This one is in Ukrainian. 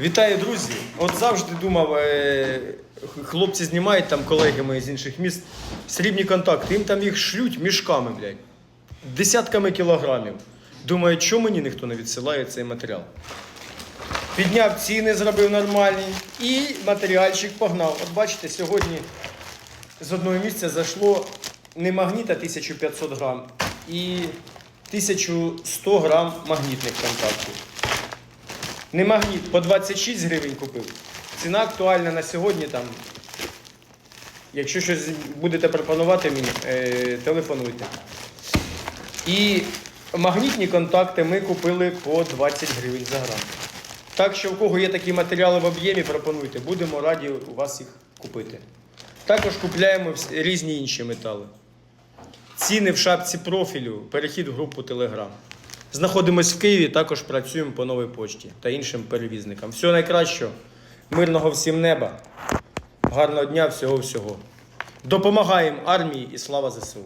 Вітаю, друзі! От завжди думав, е, хлопці знімають там колеги мої з інших міст срібні контакти. Їм там їх шлють мішками, блядь. Десятками кілограмів. Думаю, чому мені ніхто не відсилає цей матеріал? Підняв ціни, зробив нормальні і матеріальчик погнав. От бачите, сьогодні з одного місця зайшло не магніта 1500 грам і 1100 грам магнітних контактів. Не магніт, по 26 гривень купив. Ціна актуальна на сьогодні там. Якщо щось будете пропонувати мені, е, телефонуйте. І магнітні контакти ми купили по 20 гривень за грам. Так що, у кого є такі матеріали в об'ємі, пропонуйте. Будемо раді у вас їх купити. Також купляємо різні інші метали. Ціни в шапці профілю, перехід в групу Telegram. Знаходимось в Києві, також працюємо по новій почті та іншим перевізникам. Всього найкращого, мирного всім неба, гарного дня, всього-всього. Допомагаємо армії і слава ЗСУ!